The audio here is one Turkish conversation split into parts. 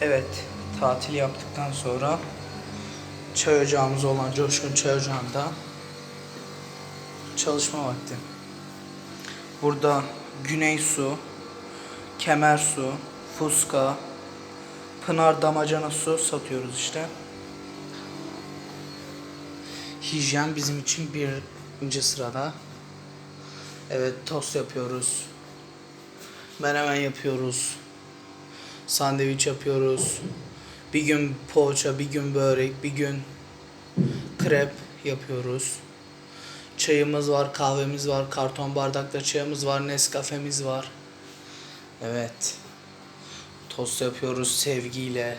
Evet, tatil yaptıktan sonra çay ocağımız olan Coşkun Çay Ocağı'nda çalışma vakti. Burada Güney Su, Kemer Su, Fuska, Pınar Damacana Su satıyoruz işte. Hijyen bizim için birinci sırada. Evet tost yapıyoruz. Menemen yapıyoruz. Sandviç yapıyoruz. Bir gün poğaça, bir gün börek, bir gün krep yapıyoruz. Çayımız var, kahvemiz var, karton bardakta çayımız var, Nescafe'miz var. Evet. Tost yapıyoruz sevgiyle.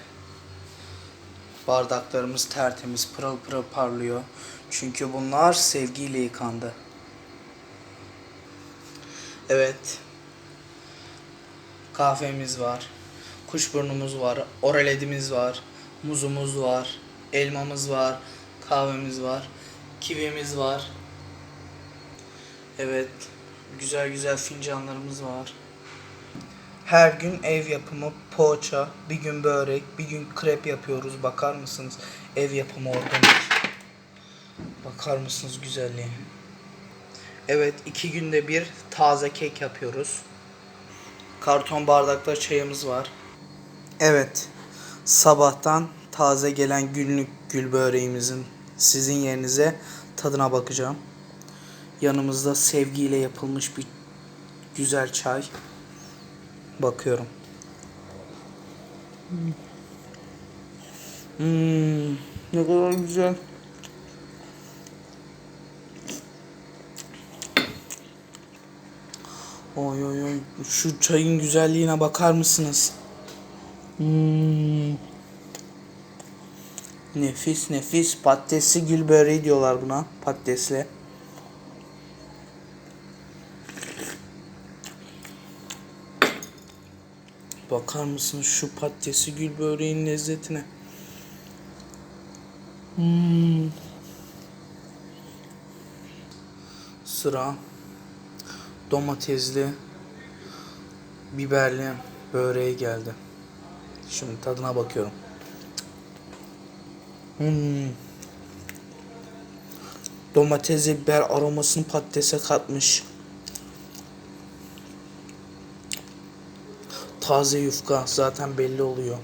Bardaklarımız tertemiz, pırıl pırıl parlıyor. Çünkü bunlar sevgiyle yıkandı. Evet. Kahvemiz var. Kuşburnumuz var. Oraledimiz var. Muzumuz var. Elmamız var. Kahvemiz var. Kivimiz var. Evet. Güzel güzel fincanlarımız var. Her gün ev yapımı poğaça, bir gün börek, bir gün krep yapıyoruz. Bakar mısınız? Ev yapımı organik. Bakar mısınız güzelliğe? Evet, iki günde bir taze kek yapıyoruz. Karton bardakta çayımız var. Evet, sabahtan taze gelen günlük gül böreğimizin sizin yerinize tadına bakacağım. Yanımızda sevgiyle yapılmış bir güzel çay. Bakıyorum. Hmm, ne kadar güzel. Oy oy oy. Şu çayın güzelliğine bakar mısınız? Hmm. Nefis nefis. Patatesli gül böreği diyorlar buna. Patatesli. Bakar mısınız şu patatesli gül böreğin lezzetine? Hmm. Sıra domatesli biberli böreğe geldi. Şimdi tadına bakıyorum. Hmm. Domatesli biber aromasını patatese katmış. Taze yufka zaten belli oluyor.